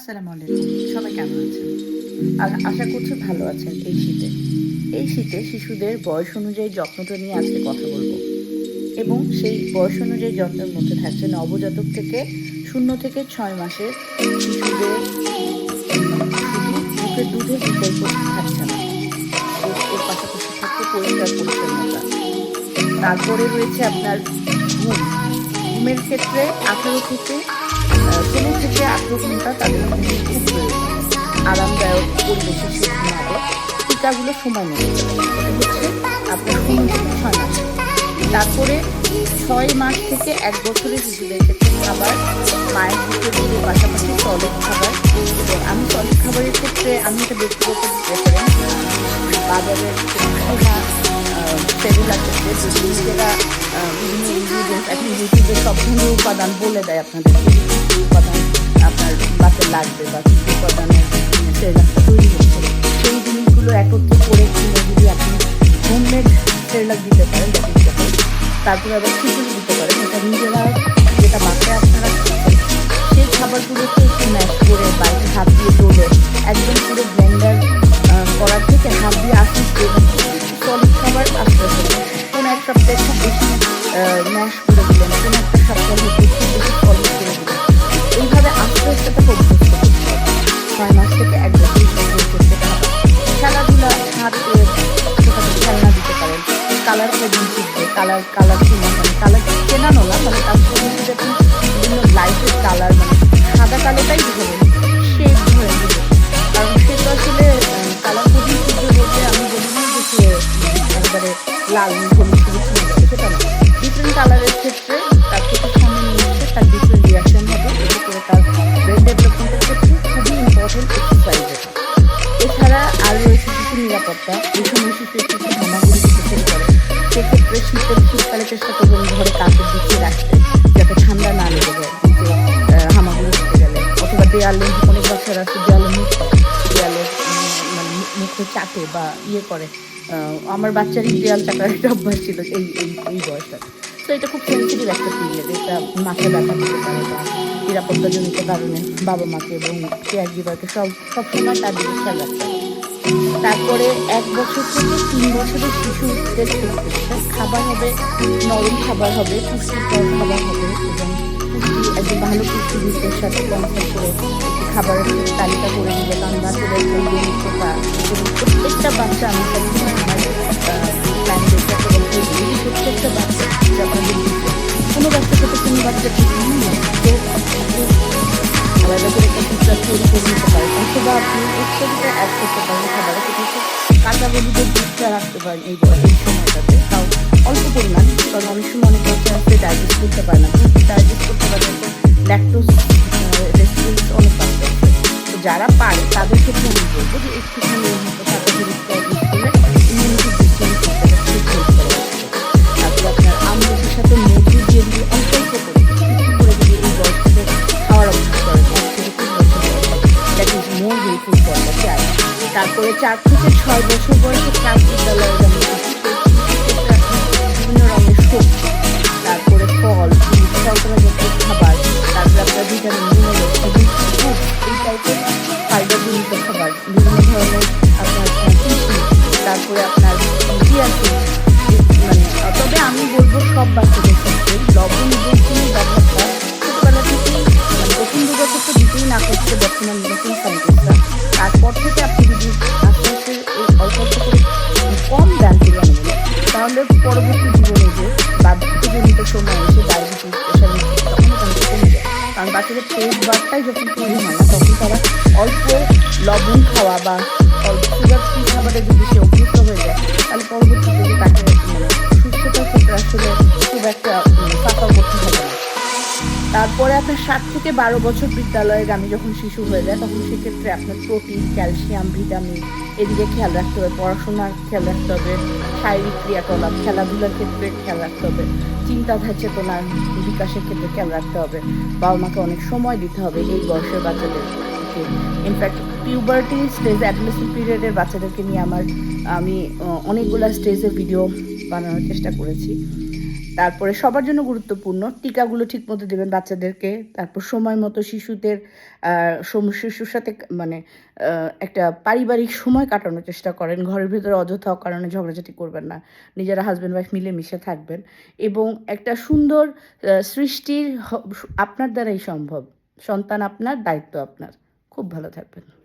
আসসালামু আলাইকুম। সবাই কেমন আছেন? আর আশা করছি ভালো আছেন এই শীতে। এই শীতে শিশুদের বয়স অনুযায়ী যত্নটা নিয়ে আজকে কথা বলব। এবং সেই বয়স অনুযায়ী যত্নের মধ্যে থাকছে নবজাতক থেকে শূন্য থেকে ছয় মাসের শিশুদের মুখের দুধের বিকল্প থাকছে না। এর- পাশাপাশি থাকছে পরিষ্কার পরিচ্ছন্নতা। তারপরে রয়েছে আপনার ঘুম। ঘুমের ক্ষেত্রে আঠারো থেকে ষোলো থেকে আঠারো তাদের প্রয়োজন আরামদায়ক পরিবেশে ঘুমাবে টিকাগুলো সময় এটা হচ্ছে আপনার ছয় মাস তারপরে ছয় মাস থেকে এক বছরের শিশুদের ক্ষেত্রে খাবার, মায়ের থেকে দুধের পাশাপাশি সলিড খাবার। আমি সলিড খাবারের ক্ষেত্রে আমি এটা ব্যক্তিগত প্রেফারেন্স বাজারের কেনা সেগুলার ক্ষেত্রে বিভিন্ন ইনগ্রিডিয়েন্টস এখন উপাদান বলে দেয় আপনাদের কি কি উপাদান আপনার বাচ্চার লাগবে বা কি কি উপাদানের তৈরি সেই জিনিসগুলো একত্রে করে কিনে যদি আপনি হোমমেড দিতে পারেন তারপরে আবার দিতে পারেন এটা নিজেরা যেটা বাসায় আপনারা সেই খাবারগুলোকে একটু ম্যাশ করে বাইরে হাত দিয়ে তোলে একদম পুরো ব্লেন্ডার করার থেকে হাত দিয়ে আস্তে কালার কালার চেনা মানে কালার চেনানো না মানে তার বিভিন্ন লাইটের কালার মানে সাদা কালোটাই ধরেন শেড ধরে দিবে কারণ সে তো আসলে কালার কোডিং শিখবে বলতে আমি বলি না যে সে একেবারে লাল হলুদ হলুদ চিনে যাবে সেটা না ডিফারেন্ট কালারের ক্ষেত্রে তার থেকে সামনে নিয়ে তার ডিফারেন্ট রিয়াকশন হবে, এতে করে তার ব্রেন ডেভেলপমেন্টের ক্ষেত্রে খুবই ইম্পর্টেন্ট এক্সারসাইজ এছাড়া আর রয়েছে শিশু নিরাপত্তা শীতের শীতকালে চেষ্টা করবেন ঘরে কাপড় বিছিয়ে রাখতে, যাতে ঠান্ডা না লেগে যায় কিন্তু হামাগুড়ি গেলে। অথবা দেয়ালে অনেক বাচ্চারা আছে দেয়ালে মুখ দেয়ালে মানে মুখে চাটে বা ইয়ে করে আমার বাচ্চারই দেয়াল চাটার একটা অভ্যাস ছিল এই এই বয়সটা। তো এটা খুব সেন্সিটিভ একটা পিরিয়ড এটা মাথা ব্যথা দিতে পারে বা নিরাপত্তাজনিত কারণে বাবা মাকে এবং কেয়ার গিভারকে সব, সবসময় তার দিকে খেয়াল রাখতে হবে। তারপরে এক বছর থেকে তিন বছরের শিশুদের খাবার হবে, নরম খাবার হবে, পুষ্টিকর খাবার হবে এবং পুষ্টি একদম ভালো পুষ্টিবিদদের সাথে কনসাল্ট করে খাবারের তালিকা করে দিবে কারণ বাচ্চাদের এবং প্রত্যেকটা বাচ্চা আমি সবসময় আমার প্ল্যান দেখতে প্রত্যেকটা বাচ্চা যখন কোনো বাচ্চা থেকে কোনো বাচ্চা ঠিক নেই নিতে পারেন অথবা আপনি এক্সট্রা অ্যাড রাখতে পারেন এই এই সময়টাতে তাও অল্প পরিমাণ কারণ অনেক সময় অনেক বাচ্চা করতে পারে না ডাইজেস্ট করতে পারে না ল্যাকটোজ রেসিডেন্স অনেক যারা পারে, তাদের ক্ষেত্রে আমি বলব যে একটুখানি তারপরে চার থেকে ছয় বছর বয়সে ক্লাস বিদ্যালয়ে বিভিন্ন রঙের সবজি তারপরে ফল শর্করা জাতীয় খাবার, তারপরে আপনার ভিটামিন মিনারেল এই টাইপের ফাইবারজনিত খাবার, বিভিন্ন ধরনের আপনার তারপরে আপনার চিয়া সিড মানে তবে আমি বলব সব বাচ্চাদের ক্ষেত্রে লবণ কারণ টেস্ট পেট বারটাই যখন তৈরি হয় না, তখন তারা অল্প লবণ খাওয়া বা অল্প সুগার ফ্রি খাবারে যদি সে অভ্যস্ত হয়ে যায়, তাহলে পরবর্তীতে থেকে তাকে সুস্থতা সেটা আসলে খুব একটা তারপরে আপনার সাত থেকে বারো বছর বিদ্যালয়ের আমি যখন শিশু হয়ে যায়, তখন সেক্ষেত্রে আপনার প্রোটিন, ক্যালসিয়াম, ভিটামিন এদিকে খেয়াল রাখতে হবে, পড়াশোনার খেয়াল রাখতে হবে, শারীরিক ক্রিয়াকলাপ, খেলাধুলার ক্ষেত্রে খেয়াল রাখতে হবে, চিন্তাধারা চেতনার বিকাশের ক্ষেত্রে খেয়াল রাখতে হবে বাবা মাকে অনেক সময় দিতে হবে এই বয়সের বাচ্চাদেরকে ইনফ্যাক্ট পিউবার্টি স্টেজ অ্যাডমিশন পিরিয়ডের বাচ্চাদেরকে নিয়ে আমার, আমি অনেকগুলো স্টেজের ভিডিও বানানোর চেষ্টা করেছি। তারপরে সবার জন্য গুরুত্বপূর্ণ। টিকাগুলো ঠিক মতো দেবেন বাচ্চাদেরকে। তারপর সময় মতো শিশুদের শিশুর সাথে মানে একটা পারিবারিক সময় কাটানোর চেষ্টা করেন। ঘরের ভিতরে অযথা কারণে ঝগড়াঝাটি করবেন না। নিজেরা হাজব্যান্ড ওয়াইফ মিলে মিশে থাকবেন এবং একটা সুন্দর সৃষ্টির আপনার দ্বারাই সম্ভব। সন্তান আপনার, দায়িত্ব আপনার। খুব ভালো থাকবেন।